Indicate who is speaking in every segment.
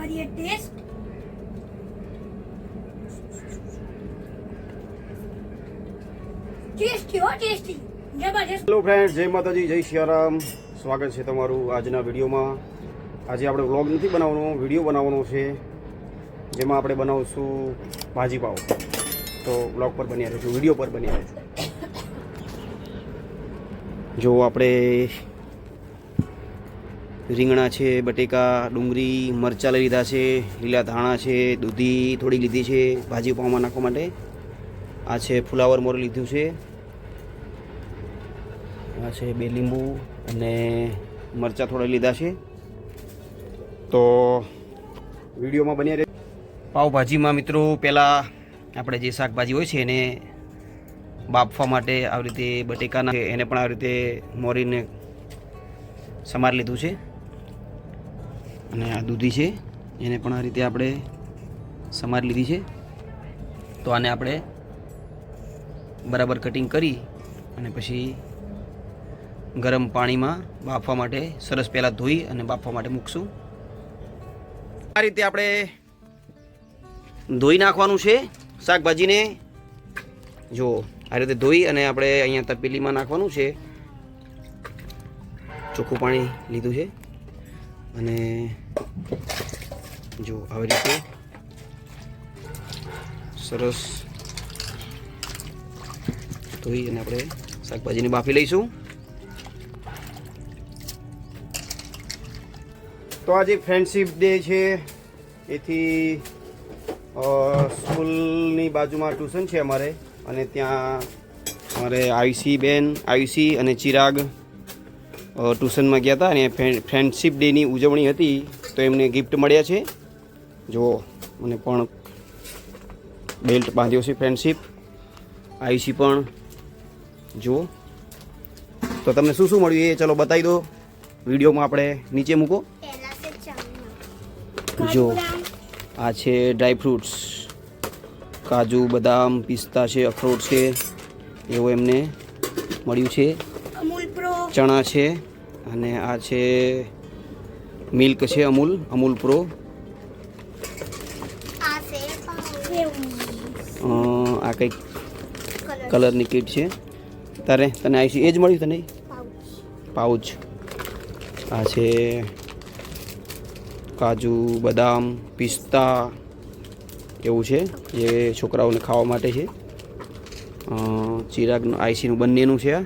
Speaker 1: કરીએ test. Tasty હો, tasty.
Speaker 2: Hello friend જય માતાજી, જય સિયારામ. સ્વાગત છે તમારું આજના વિડીયોમાં. આજે આપણે વ્લોગ નથી બનાવવાનો, વીડિયો બનાવવાનો છે, જેમાં આપણે બનાવશું ભાજી પાવ. તો વ્લોગ પર બની રહીશું વીડિયો પર બની રહીશું જો આપણે રીંગણા છે, બટેકા, ડુંગળી, મરચાં લઈ લીધા છે, લીલા ધાણા છે, દૂધી થોડી લીધી છે, ભાજી પાવમાં નાખવા માટે. આ છે ફુલાવર મોર લીધું છે. આ છે બે લીંબુ અને મરચાં થોડા લીધા છે. તો વિડીયોમાં બન્યા રહે પાઉભાજીમાં મિત્રો પહેલાં આપણે જે શાકભાજી હોય છે એને બાફવા માટે આવી રીતે બટેકાના એને પણ આવી રીતે મોરીને સમાર લીધું છે. અને આ દૂધી છે, એને પણ આ રીતે આપણે સમાર લીધી છે. તો આને આપણે બરાબર કટિંગ કરી અને પછી ગરમ પાણીમાં બાફવા માટે સરસ પહેલાં ધોઈ અને બાફવા માટે મૂકશું. આ રીતે આપણે ધોઈ નાખવાનું છે શાકભાજીને. જો, આ રીતે ધોઈ અને આપણે અહીંયા તપેલીમાં નાખવાનું છે. ચોખ્ખું પાણી લીધું છે. અને જો આવી રીતે સરસ ધોઈ અને આપણે શાકભાજીને બાફી લઈશું. તો આજે ફ્રેન્ડશીપ ડે છે. એથી સ્કૂલની બાજુમાં ટ્યુશન છે અમારે. અને ત્યાં અમારે આયુષી બેન, આયુષી અને ચિરાગ ટ્યુશનમાં ગયા હતા અને ફ્રેન્ડશીપ ડેની ઉજવણી હતી તો એમને ગિફ્ટ મળ્યા છે. જુઓ મને પણ બેલ્ટ બાંધ્યો છે ફ્રેન્ડશીપ. આયુષી પણ. જુઓ. તો તમને શું શું મળ્યું એ ચલો બતાવી દો. વિડીયોમાં આપણે નીચે મૂકો. જો આ છે ડ્રાય ફ્રૂટ્સ. કાજુ બદામ પિસ્તા છે અખરોટ છે. એવું એમને મળ્યું છે. ચણા છે. અને આ છે મિલ્ક છે અમૂલ અમૂલ પ્રો.
Speaker 1: આ
Speaker 2: કંઈક કલરની કીટ છે. તારે તને આઈસી એ જ મળ્યું તને? પાઉચ. આ છે કાજુ બદામ પિસ્તા એવું છે જે છોકરાઓને ખાવા માટે છે. ચિરાગનું આઈસીનું બંનેનું છે આ.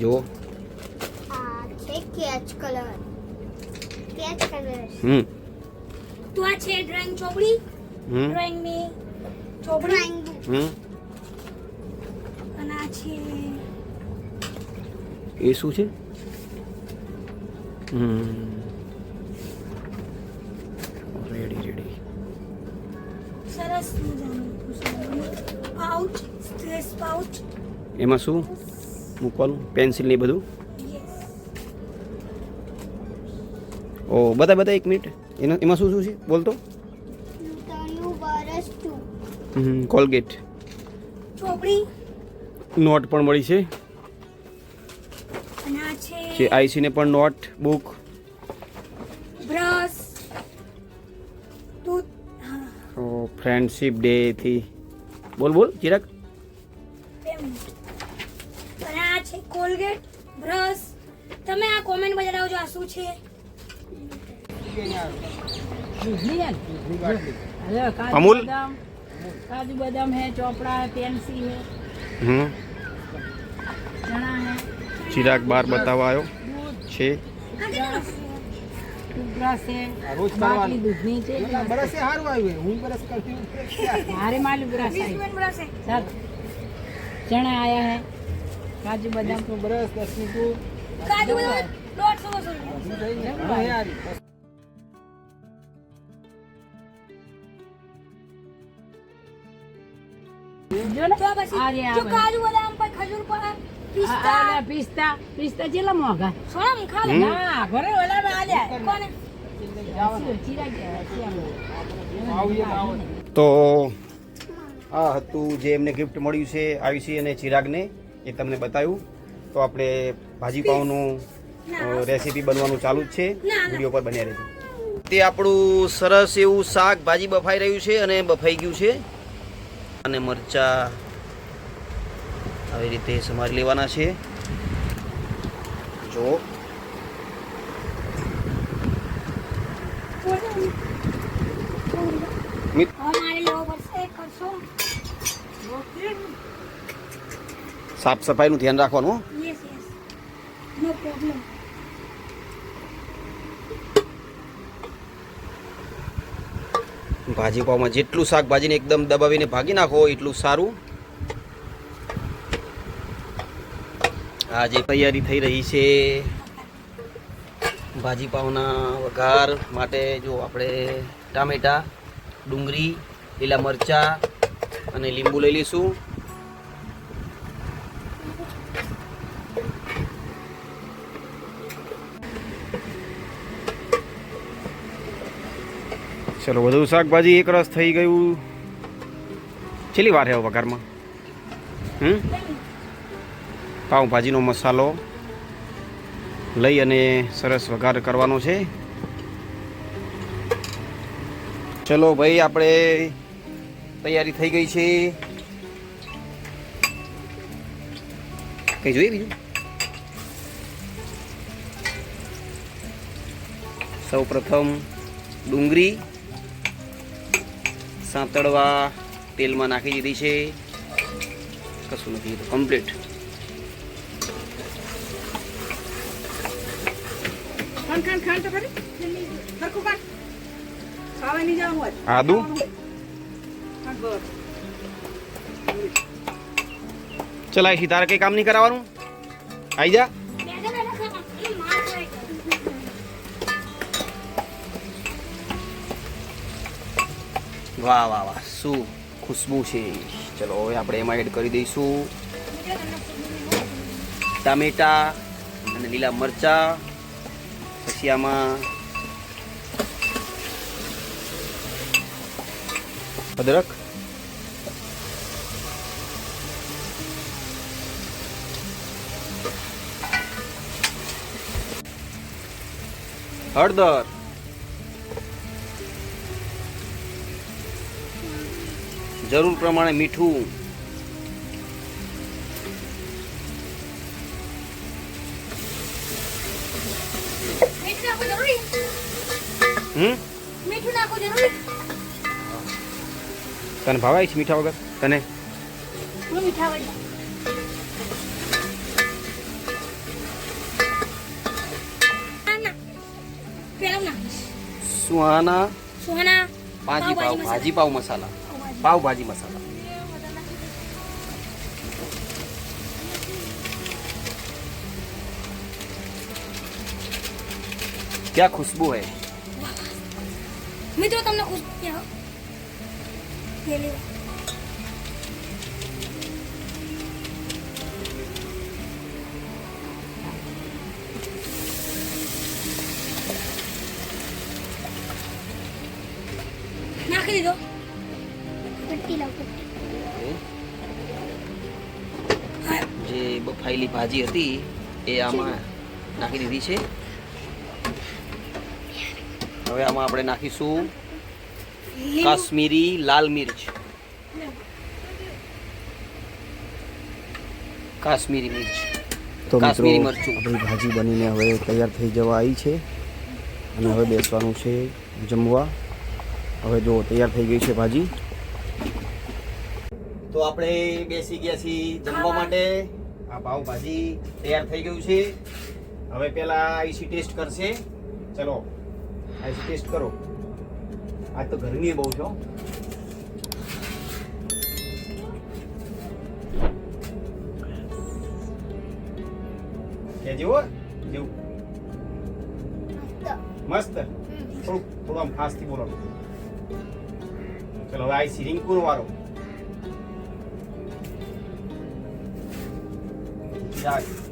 Speaker 2: જુઓ. હમ.
Speaker 1: તો આ છે ડ્રોઈંગ ચોપડી?
Speaker 2: હમ.
Speaker 1: ડ્રોઈંગની ચોપડી?
Speaker 2: હમ.
Speaker 1: અને આ છે
Speaker 2: એ શું છે? હમ. રેડી રેડી
Speaker 1: સરસ મજાનું પાઉચ સ્ટ્રેસ પાઉચ
Speaker 2: એમાં શું? મૂકવાનું? પેન્સિલ ને એ બધું? ઓ બતા બતા એક મિનિટ. એના એમાં શું શું છે? બોલતો કોલગેટ. નોટ પણ મળી છે.
Speaker 1: છે
Speaker 2: આઈસીને પણ notebook.
Speaker 1: Brush.
Speaker 2: Friendship day થી. બોલ
Speaker 1: બોલ ચિરાક કોલગેટ બ્રશ. તમે આ કોમેન્ટ બજાવજો આ શું છે?
Speaker 2: अमूल
Speaker 3: काजू बादाम है चोपड़ा है पेंसी है चना है चिराग
Speaker 1: बार बतावा आयो
Speaker 3: छे चना आया है काजू बादाम
Speaker 4: काजू
Speaker 3: बादाम ને?
Speaker 1: તો પછી
Speaker 3: આ
Speaker 1: જો કાજુ બદામ પર ખજૂર પર પિસ્તા.
Speaker 3: પિસ્તા પિસ્તા કેટલા મોંઘા.
Speaker 1: સોનમ ખા
Speaker 3: ના ઘરે ઓલા માં આલ્યા
Speaker 1: કોને?
Speaker 2: તો આ હતું જે એમને ગિફ્ટ મળ્યું છે આયુષી અને ચિરાગને એ તમને બતાવ્યું. તો આપણે ભાજી પાઉનું રેસીપી બનવાનું ચાલુ જ છે. વીડિયો પર બન્યા રહેજો. તે આપણું સરસ એવું શાક ભાજી બફાઈ રહ્યું છે અને બફાઈ ગયું છે. અને મરચા આવી રીતે સમારી લેવાના છે. જો. સાફ સફાઈનું ધ્યાન રાખવાનું
Speaker 1: નો પ્રોબ્લેમ
Speaker 2: ભાજી પાવમાં જેટલું શાકભાજીને એકદમ દબાવીને ભાગી નાખો, એટલું સારું. આ જે તૈયારી થઈ રહી છે ભાજીપાવના વઘાર માટે, જો આપણે ટામેટા, ડુંગળી, લીલા મરચાં અને લીંબુ લઈ લઈશું. ચલો બધું શાકભાજી એક રસ થઈ ગયું. છેલ્લી વાર છે વઘારમાં. હમ? પાઉંભાજીનો મસાલો લઈ અને સરસ વઘાર કરવાનો છે. ચલો ભાઈ, આપણે તૈયારી થઈ ગઈ છે. કઈ જોઈએ બીજું? સૌ પ્રથમ ડુંગળી સાંતળવા તેલમાં નાખી દીધી છે. કશું નથી કમ્પ્લીટ આદુ? છે તારે કઈ કામ નહીં કરાવવાનું? આઈ જા. વાહ વાહ વાહ. શું ખુશ્બુ છે. ચલો, હવે આપણે એમાં એડ કરી દઈશું. ટામેટા અને લીલા મરચા. પછી આમાં અદરક. હળદર. જરૂર પ્રમાણે મીઠું. તને ભાવાય છે મીઠા વગર? તને? સુહાના.
Speaker 1: સુહાના.
Speaker 2: ભાજી પાવ ભાજી પાવ મસાલા. પાવભાજી મસાલા. ક્યાં ખુશ્બુ હે?
Speaker 1: મિત્રો તમને નાખી દીધો.
Speaker 2: બફાયેલી ભાજી હતી એ આમાં નાખી દીધી છે. હવે આમાં આપણે નાખીશું કાશ્મીરી લાલ મિર્ચ. કાશ્મીરી મિર્ચ.
Speaker 5: તો મિત્રો
Speaker 2: કાશ્મીરી મરચું.
Speaker 5: આપણી ભાજી બનીને હવે તૈયાર થઈ જવા આવી છે. અને હવે બેસવાનું છે જમવા. હવે જો તૈયાર થઈ ગઈ છે ભાજી.
Speaker 2: તો આપણે બેસી ગયા છીએ જમવા માટે. આ પાઉભાજી તૈયાર થઈ ગયું છે. હવે પેલા આઈસી ટેસ્ટ કરશે. ચલો, આઈસી ટેસ્ટ કરો. આજ તો ગરમી બહુ છો કેજો જેવું. મસ્ત. થોડું થોડું આમ ફાસ્ટથી બોલો. ચલો, હવે આઈસી રિંકુનો વારો જાય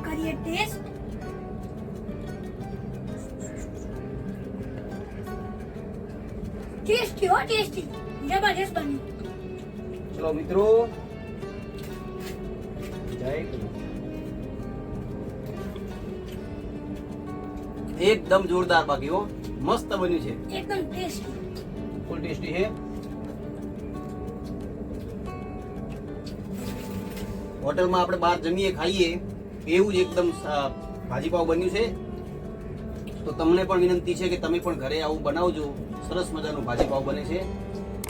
Speaker 1: કરીએ ટેસ્ટ ટેસ્ટી હો ટેસ્ટી જબરજસ્ત બન્યું
Speaker 2: ચલો મિત્રો જય એકદમ જોરદાર બાકી હો. મસ્ત બન્યું છે.
Speaker 1: એકદમ ટેસ્ટી.
Speaker 2: ફૂલ ટેસ્ટી છે. હોટલમાં આપણે બહાર જમીએ ખાઈએ એવું જ એકદમ ભાજી પાવ બન્યું છે. તો તમને પણ વિનંતી છે કે તમે પણ ઘરે આવું બનાવજો. સરસ મજાનું ભાજી પાવ બને છે.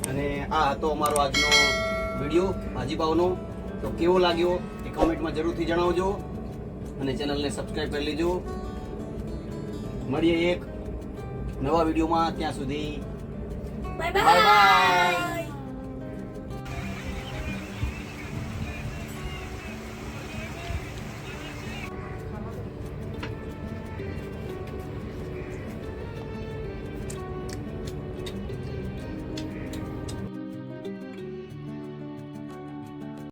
Speaker 2: અને આ હતો અમારો આજનો વીડિયો ભાજી પાવનો તો કેવો લાગ્યો એ કમેન્ટમાં જરૂરથી જણાવજો. અને ચેનલને સબસ્ક્રાઈબ કરી લેજો. મળીએ એક નવા વિડીયોમાં ત્યાં સુધી
Speaker 1: બાય. બાય